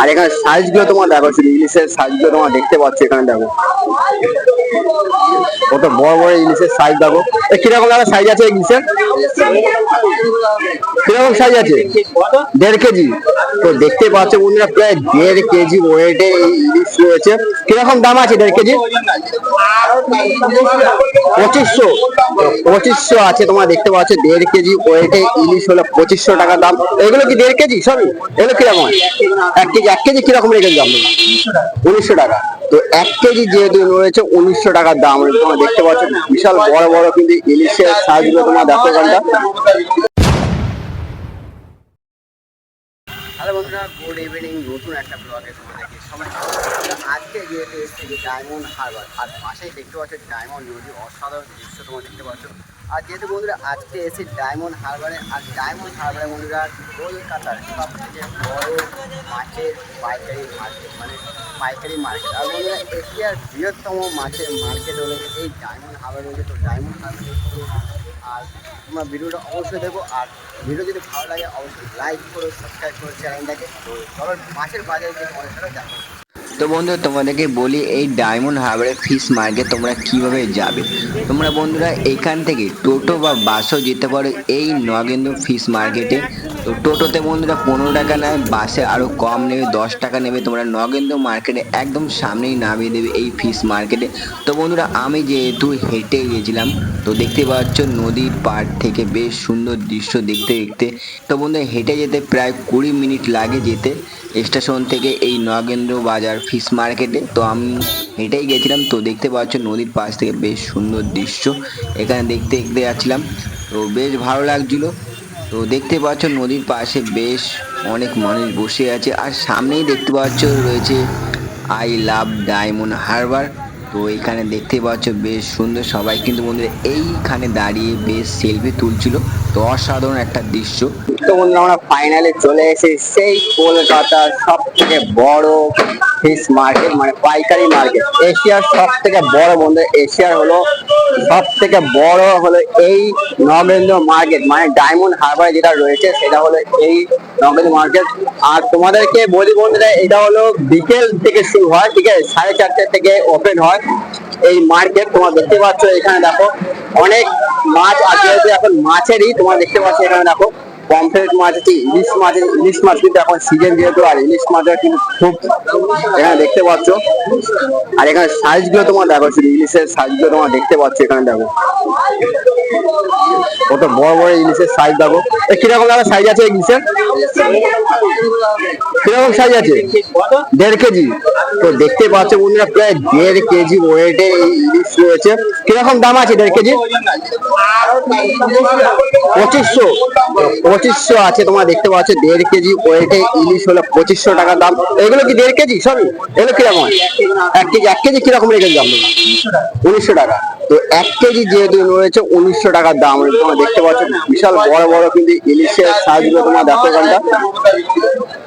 আর এখানে সাইজগুলো তোমার দেখো, শুধু ইলিশের সাইজগুলো তোমার দেখতে পাচ্ছ এখানে দেখো। কত বড় বড় ইলিশের সাইজ দেখো। কীরকম দাদা সাইজ আছে ইলিশের? কীরকম সাইজ আছে? দেড় কেজি। তো দেখতে পাচ্ছ বন্ধুরা, প্রায় দেড় কেজি ওয়েটে এই ইলিশ রয়েছে। কীরকম দাম আছে দেড় কেজি? পঁচিশশো। পঁচিশশো আছে, তোমার দেখতে পাচ্ছ দেড় কেজি ওয়েটে ইলিশ হলো পঁচিশশো টাকা দাম। এগুলো কি দেড় কেজি? সবই এগুলো কীরকম এক কেজি এক কেজি কীরকম রেখেছি দাম উনিশশো টাকা। তো এক কেজি যেহেতু রয়েছে, উনিশশো টাকার দাম তোমরা দেখতে পাচ্ছ বিশাল বড় বড় কিন্তু ইলিশের সাইজগুলো তোমার দেখো এখানটা। বন্ধুরা গুড ইভিনিং নতুন একটা ব্লগে তোমাদেরকে সবাই আজকে যেহেতু এসেছি ডায়মন্ড হারবার আর পাশেই দেখতে পাচ্ছ ডায়মন্ড নদী অসাধারণ দৃশ্য তোমরা দেখতে পাচ্ছ। আর যেহেতু বন্ধুরা, আজকে এসে ডায়মন্ড হারবারে আর ডায়মন্ড হারবারে বন্ধুরা, কলকাতার সব থেকে বড় মাছের পাইকারি মার্কেট মানে পাইকারি মার্কেট আর বন্ধুরা, এশিয়ার বৃহত্তম মাছের মার্কেট হলো এই ডায়মন্ড হারবার রয়েছে তো ডায়মন্ড হারবার আর তোমরা ভিডিওটা অবশ্যই দেখো আর ভিডিও যদি ভালো লাগে, অবশ্যই লাইক করো সাবস্ক্রাইব করো চ্যানেলটাকে চলো মাছের বাজারে যে অনেকটা দেখো তো বন্ধু, তোমাদেরকে বলি, এই ডায়মন্ড হারবারের ফিশ মার্কেট তোমরা কীভাবে যাবে? তোমরা বন্ধুরা, এখান থেকে টোটো বা বাসও যেতে পারো এই নগেন্দ্র ফিশ মার্কেটে তো টোটোতে বন্ধুরা, পনেরো টাকা নেয় বাসে আরও কম নেবে, দশ টাকা নেবে। তোমরা নগেন্দ্র মার্কেটে একদম সামনেই নামিয়ে দেবে এই ফিশ মার্কেটে তো বন্ধুরা, আমি যেহেতু হেঁটে গেছিলাম, তো দেখতে পাচ্ছ নদীর পাড় থেকে বেশ সুন্দর দৃশ্য দেখতে দেখতে। তো বন্ধুরা, হেঁটে যেতে প্রায় কুড়ি মিনিট লাগে যেতে। স্টেশন থেকে এই নগেন্দ্র বাজার ফিশ মার্কেটে। তো আমি হেঁটেই গেছিলাম। তো দেখতে পাচ্ছ নদীর পাশ থেকে বেশ সুন্দর দৃশ্য। এখানে দেখতে দেখতে যাচ্ছিলাম। তো বেশ ভালো লাগছিল। তো দেখতে পাচ্ছ নদীর পাশে বেশ অনেক মানুষ বসে আছে। আর সামনেই দেখতে পাচ্ছ রয়েছে আই লাভ ডায়মন্ড হারবার। তো এখানে দেখতে পাচ্ছ বেশ সুন্দর সবাই। কিন্তু বন্ধুরা, এইখানে দাঁড়িয়ে বেশ সেলফি তুলছিল। তো অসাধারণ একটা দৃশ্য। তো বন্ধুরা, আমরা ফাইনালে চলে এসে সেই কলকাতার সব থেকে বড় ফিশ মার্কেট মানে পাইকারি মার্কেট এশিয়ার সব থেকে বড় বন্ধু, এশিয়ার হলো সব থেকে বড় হলো এই নগেন্দ্র মার্কেট মানে ডায়মন্ড হারবার যেটা রয়েছে, সেটা হলো এই নগেন্দ্র মার্কেট আর তোমাদেরকে বলি বন্ধুরা, এটা হলো বিকেল থেকে শুরু হয়, ঠিক আছে? সাড়ে চারটে থেকে ওপেন হয় এই মার্কেট তোমরা দেখতে পাচ্ছ এখানে দেখো, অনেক মাছ আছে এখন মাছেরই, তোমরা দেখতে পাচ্ছ এখানে দেখো পমফ্রেট মাছটি ইলিশ মাছ ইলিশ মাছ কিন্তু এখন সিজন যেহেতু, আর ইলিশ মাছটা কিন্তু খুব এখানে দেখতে পাচ্ছ। আর এখানে সাইজগুলো তোমার দেখো, শুধু ইলিশের সাইজগুলো তোমার দেখতে পাচ্ছ এখানে দেখো। কত বড় বড় ইলিশের সাইজ দেখো। এ কীরকম দাদা সাইজ আছে ইলিশের? কীরকম সাইজ আছে? দেড় কেজি। তো দেখতে পাচ্ছ বন্ধুরা, প্রায় দেড় কেজি ওয়েটে এই ইলিশ রয়েছে। কীরকম দাম আছে দেড় কেজি? পঁচিশশো। পঁচিশশো আছে, তোমরা দেখতে পাচ্ছ, দেড় কেজি ওয়েটে ইলিশ হলো পঁচিশশো টাকা দাম। এগুলো কি দেড় কেজি? সবই এগুলো কীরকম? এক কেজি এক কেজি কীরকম রেখেছি দাম উনিশশো টাকা। তো এক কেজি যেহেতু রয়েছে, উনিশশো টাকার দাম। তোমরা দেখতে পাচ্ছ, বিশাল বড় বড় কিন্তু ইলিশের সাইজগুলো তোমরা দেখো এখানটা।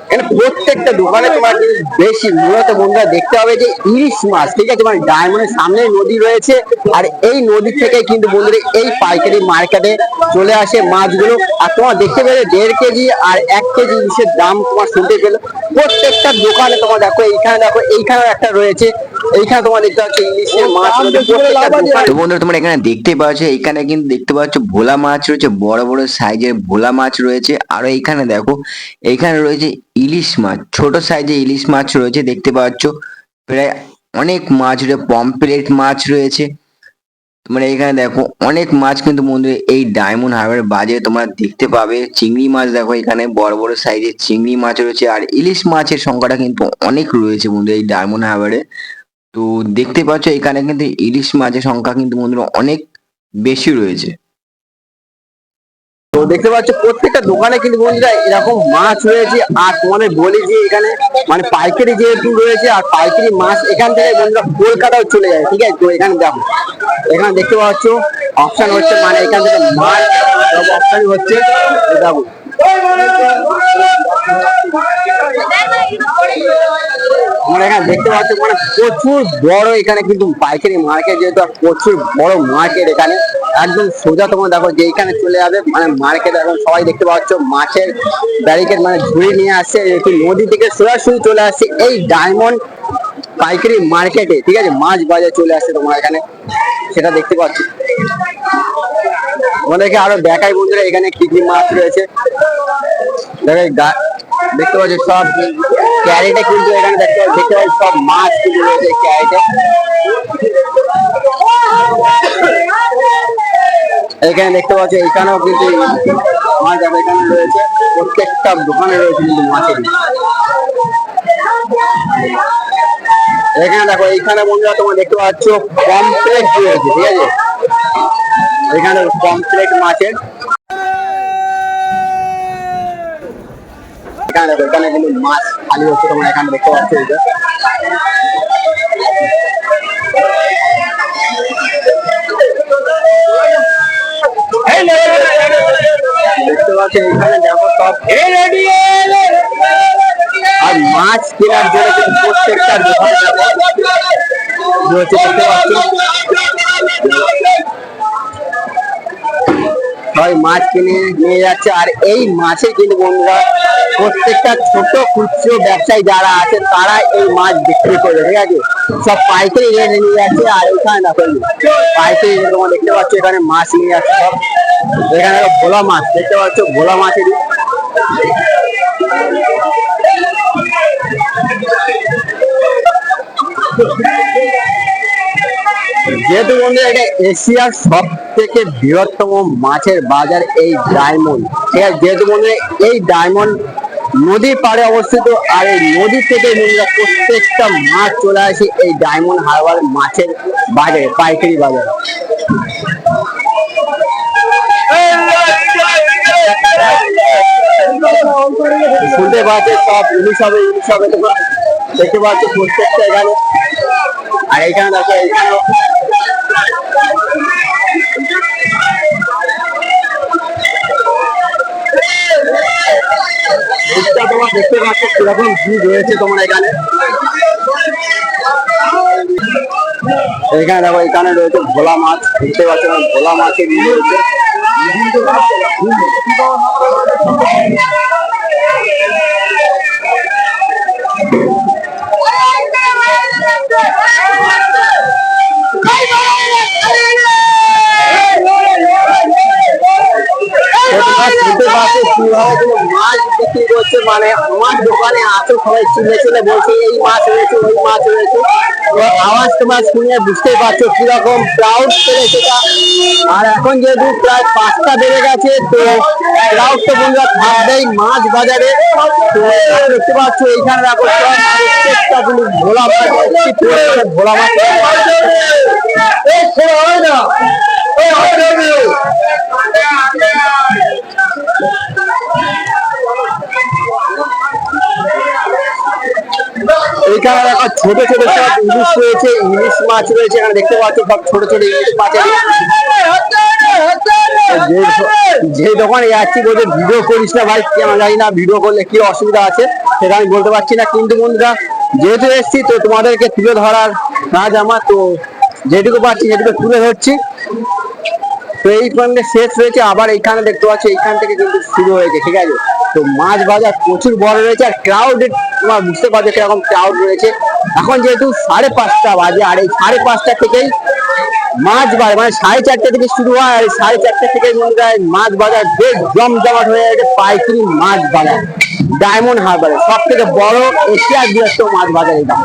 এখানে প্রত্যেকটা দোকানে তোমার বেশি, মূলত বন্ধুরা দেখতে হবে যে ইলিশ মাছ, ঠিক আছে? মানে ডায়মন্ডের সামনে নদী রয়েছে, আর এই নদী থেকে কিন্তু বন্ধুরা এই পাইকারি মার্কেটে চলে আসে মাছগুলো। আর তোমার দেখতে পেলে দেড় কেজি আর এক কেজি ইলিশের দাম তোমার শুনতে পেল। প্রত্যেকটা দোকানে তোমার দেখো, এইখানে দেখো এইখানে একটা রয়েছে এইখানে তোমার দেখতে পাচ্ছ ইলিশের মাছ বন্ধুরা তোমরা এখানে দেখতে পাচ্ছ এখানে কিন্তু দেখতে পাচ্ছ ভোলা মাছ রয়েছে বড় বড় সাইজের ভোলা মাছ রয়েছে। আর এইখানে দেখো এইখানে রয়েছে ইলিশ মাছ ছোট সাইজের ইলিশ মাছ রয়েছে দেখতে পাচ্ছ। প্রায় অনেক মাছ রয়েছে পমপ্লেট মাছ রয়েছে। তোমরা এখানে দেখো অনেক মাছ কিন্তু বন্ধু এই ডায়মন্ড হারবার বাজারে তোমরা দেখতে পাবে। চিংড়ি মাছ দেখো এখানে বড় বড় সাইজের চিংড়ি মাছ রয়েছে। আর ইলিশ মাছের সংখ্যাটা কিন্তু অনেক রয়েছে বন্ধু এই ডায়মন্ড হারবারে। তো দেখতে পাচ্ছ, এখানে কিন্তু ইলিশ মাছের সংখ্যা কিন্তু বন্ধুরা অনেক বেশি রয়েছে। তো দেখতে পাচ্ছ, প্রত্যেকটা দোকানে কিন্তু বন্ধুরা এরকম মাছ রয়েছে। আর তোমাদের বলি যে এখানে মানে পাইকারি যেহেতু রয়েছে, আর পাইকারি মাছ এখান থেকে বন্ধুরা কলকাতাও চলে যায়, ঠিক আছে? তো এখানে দেখো, এখানে দেখতে পাচ্ছ অপশন হচ্ছে মানে এখান থেকে মাছ অপশন হচ্ছে দেখো। তোমরা এখানে দেখতে পাচ্ছ মানে প্রচুর বড় এখানে কিন্তু পাইকারি মার্কেট যেহেতু প্রচুর বড় মার্কেট এখানে। একদম সোজা তোমার দেখো যে এইখানে চলে যাবে মানে মার্কেট এখন সবাই দেখতে পাচ্ছ, মাছের ব্যারিকেড মানে ঝুড়ি নিয়ে আসছে নদী থেকে সরাসরি চলে আসছে এই ডায়মন্ড পাইকারি মার্কেটে ঠিক আছে? মাছ বাজার চলে আসছে তোমার এখানে, সেটা দেখতে পাচ্ছ। তোমাদেরকে আরও দেখাই বন্ধুরা, এখানে কি কি মাছ রয়েছে দেখতে পাচ্ছি সব ক্যারেটে কিন্তু এখানে দেখতে দেখতে পাচ্ছি সব মাছ কিন্তু রয়েছে ক্যারেটে। এখানে দেখতে পাচ্ছি, এখানেও কিন্তু মাছ দেখো, এখানে রয়েছে। প্রত্যেকটা দোকানে রয়েছে কিন্তু মাছের এখানে দেখো, এইখানে বন্ধুরা তোমরা দেখতে পাচ্ছ কমপ্লেক্স রয়েছে, ঠিক আছে? এখানে কমপ্লেক্স মাছের এখানে এখানে কিন্তু মাছ খালি হচ্ছে তোমরা এখানে দেখতে পাচ্ছ এটা দেখতে পাচ্ছ এখানে দেখো সব আর মাছ কেনার জন্য প্রত্যেকটা দোকানে দেখো দেখতে পাচ্ছ সবাই মাছ কিনে নিয়ে যাচ্ছে। আর এই মাছে কিন্তু বন্ধুরা, প্রত্যেকটা ছোট খুচরো ব্যবসায়ী যারা আছে, তারা এই মাছ বিক্রি করবে ঠিক আছে? সব পাইকারি রেটে নিয়ে যাচ্ছে, আর দেখো এই পাইকারি rate তোমরা দেখতে পাচ্ছ, এখানে মাছ নিয়ে যাচ্ছে সব। এখানে ভোলা মাছ, দেখতে পাচ্ছ ভোলা মাছেরই যেহেতু বন্ধু, এটা এশিয়ার সব থেকে বৃহত্তম মাছের বাজার এই ডায়মন্ড। ঠিক আছে, যেহেতু বন্ধু, এই ডায়মন্ড নদীর পাড়ে অবস্থিত, আর এই নদী থেকে বন্ধুরা প্রত্যেকটা মাছ চলে আসে এই ডায়মন্ড হারবার মাছের বাজারে, পাইকারি বাজারে। শুনতে পাচ্ছে, সব ইলিশ হবে ইলিশ হবে দেখতে পাচ্ছ প্রত্যেকটা এখানে। আর এইখানে দেখো এইখানে দেখতে পাচ্ছ কীরকম ভিড় রয়েছে তোমার এখানে। এখানে দেখো, এখানে রয়েছে ভোলা মাছ। দেখতে পাচ্ছ ভোলা মাছের রয়েছে। করছে মানে আমার দোকানে আসো সবাই চিনে চিনে বলছে, এই মাছ রয়েছে, ওই মাছ রয়েছে। আওয়াজ তোমার শুনে বুঝতে পারছ কীরকম ক্রাউড সেটা। আর এখন যেহেতু প্রায় পাঁচটা বেড়ে গেছে, তো ক্রাউড তো বন্ধুরা থাকবেই মাছ বাজারে। তো দেখতে পাচ্ছ, এইখানে সব প্রত্যেকটা কিন্তু ভোলা মাছ ভোলা মাছ। এইখানে দেখো ছোট ছোট সব ইলিশ রয়েছে, ইলিশ মাছ রয়েছে, এখানে দেখতে পাচ্ছ সব ছোট ছোট ইলিশ মাছের যে- দোকানে যাচ্ছি বলছে, ভিডিও করিস না ভাই, কেন জানি না, ভিডিও করলে কি অসুবিধা আছে? সেটা আমি বলতে পারছি না, কিন্তু বন্ধুরা, যেহেতু এসছি, তো তোমাদেরকে তুলে ধরার কাজ আমার, তো যেটুকু পাচ্ছি সেটুকু তুলে ধরছি। তো এই পয়েন্টে শেষ হয়েছে আবার এইখানে দেখতে পাচ্ছি, এইখান থেকে কিন্তু শুরু হয়েছে, ঠিক আছে? তো মাছ বাজার প্রচুর বড় রয়েছে, আর ক্রাউড তোমার বুঝতে পারছ কীরকম ক্রাউড রয়েছে। এখন যেহেতু সাড়ে পাঁচটা বাজে, আর এই সাড়ে পাঁচটা থেকেই মাছ বাজার মানে সাড়ে চারটা থেকে শুরু হয়, আর সাড়ে চারটে থেকে মাছ বাজার বেশ জমজমাট হয়ে গেছে, পাইকারি মাছ বাজার, ডায়মন্ড হারবারে। সব থেকে বড় এশিয়ার বৃহত্তম মাছ বাজার এটা।